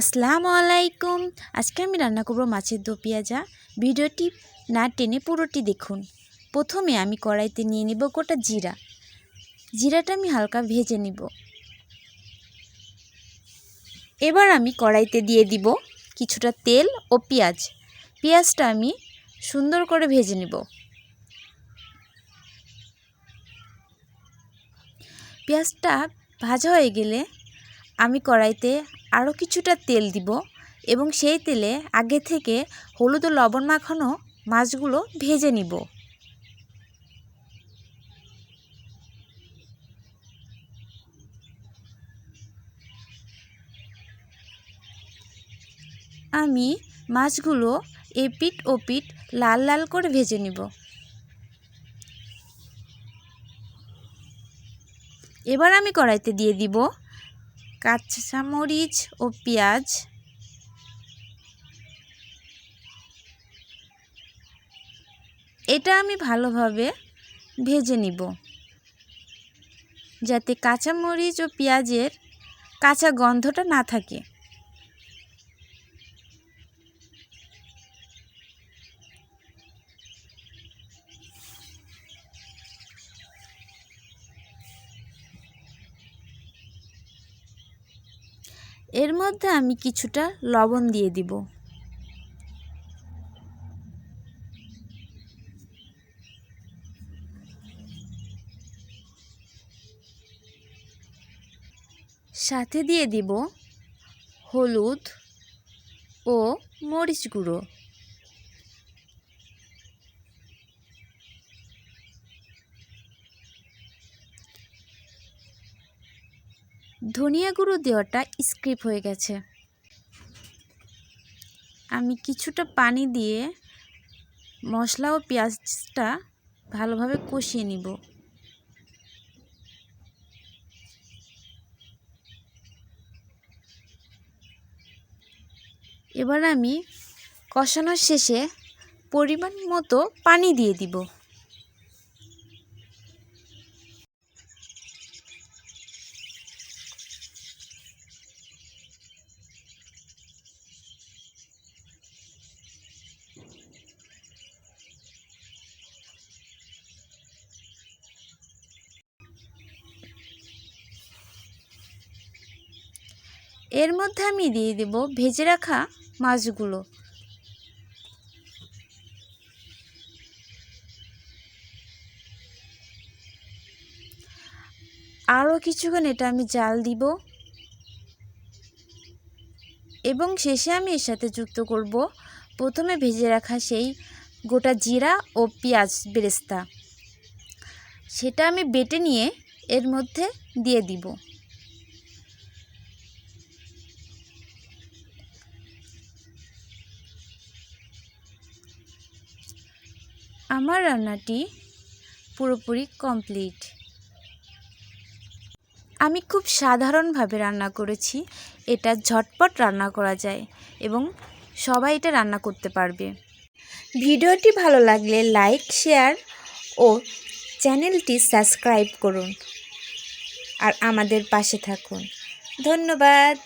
আসসালামু আলাইকুম। আজকে আমি রান্না করব মাছের দো পেঁয়াজা। ভিডিওটি না টেনে পুরোটি দেখুন। প্রথমে আমি কড়াইতে নিয়ে নেব গোটা জিরা। জিরাটা আমি হালকা ভেজে নিব। এবার আমি কড়াইতে দিয়ে দিব কিছুটা তেল ও পেঁয়াজ। পেঁয়াজটা আমি সুন্দর করে ভেজে নিব। পেঁয়াজটা ভাজা হয়ে গেলে আমি কড়াইতে আরও কিছুটা তেল দিব এবং সেই তেলে আগে থেকে হলুদ ও লবণ মাখানো মাছগুলো ভেজে নিব। আমি মাছগুলো এপিট ওপিট লাল লাল করে ভেজে নিব। এবার আমি কড়াইতে দিয়ে দিব কাঁচামরিচ ও পেঁয়াজ। এটা আমি ভালোভাবে ভেজে নিব, যাতে কাঁচামরিচ ও পেঁয়াজের কাঁচা গন্ধটা না থাকে। এর মধ্যে আমি কিছুটা লবণ দিয়ে দিব। সাথে দিয়ে দিব হলুদ ও মরিচ গুঁড়ো। ধনিয়া গুঁড়ো দেওয়াটা স্ক্রিপ হয়ে গেছে। আমি কিছুটা পানি দিয়ে মশলা ও পেঁয়াজটা ভালোভাবে কষিয়ে নিব। এবার আমি কষানোর শেষে পরিমাণ মতো পানি দিয়ে দিব। এর মধ্যে আমি দিয়ে দেব ভেজে রাখা মাছগুলো। আরও কিছুক্ষণ এটা আমি জাল দিব। এবং শেষে আমি এর সাথে যুক্ত করব প্রথমে ভেজে রাখা সেই গোটা জিরা ও পেঁয়াজ বেরেস্তা। সেটা আমি বেটে নিয়ে এর মধ্যে দিয়ে দিব। আমার রান্নাটি পুরোপুরি কমপ্লিট। আমি খুব সাধারণভাবে রান্না করেছি, এটা ঝটপট রান্না করা যায় এবং সবাই এটা রান্না করতে পারবে। ভিডিওটি ভালো লাগলে লাইক, শেয়ার ও চ্যানেলটি সাবস্ক্রাইব করুন। আর আমাদের পাশে থাকুন। ধন্যবাদ।